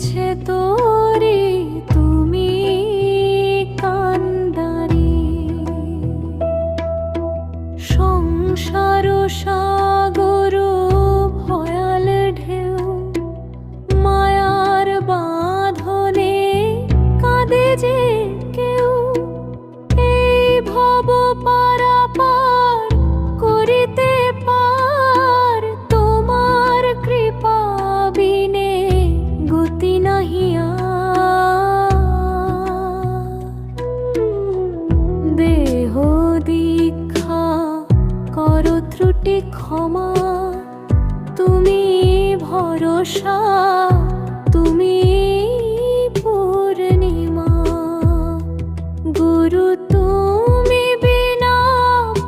মিছে তুমি সংসার ভয়াল ঢেউ মায়ার বাঁধনে কাঁদে যে কেউ। এই ভব পা তুমি ভরসা তুমি পূর্ণিমা। গুরু তুমি বিনা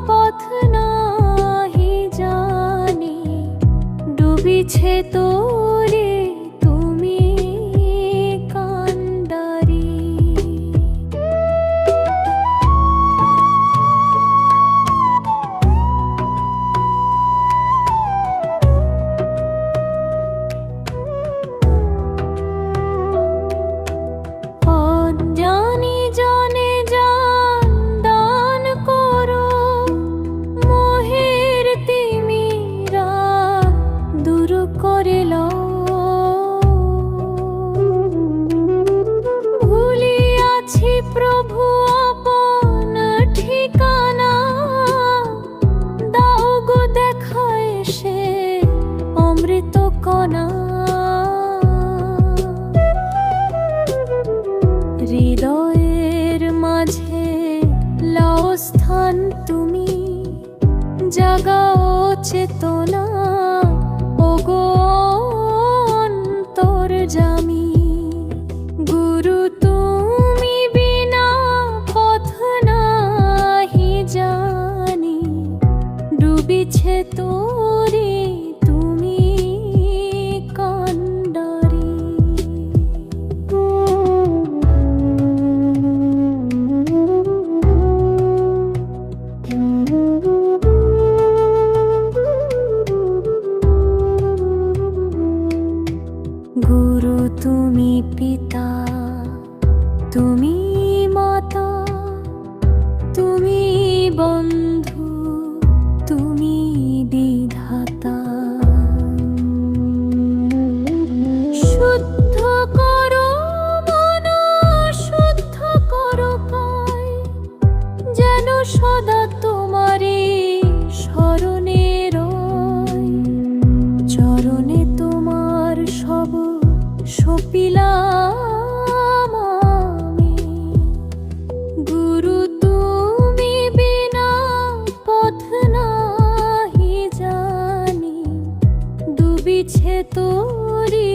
পথ নাহি জানি। ডুবিছে তোরে কণা হৃদয়ের মাঝে লাও স্থান তুমি জাগাও চেতনা। তুমি মাতা, তুমি বন্ধু, তুমি বিধাতা। শুদ্ধ করো মন, শুদ্ধ করো কায় যেন সদা তোমারই স্মরণে রয়। চরণে তোমার সব সপিলাম করি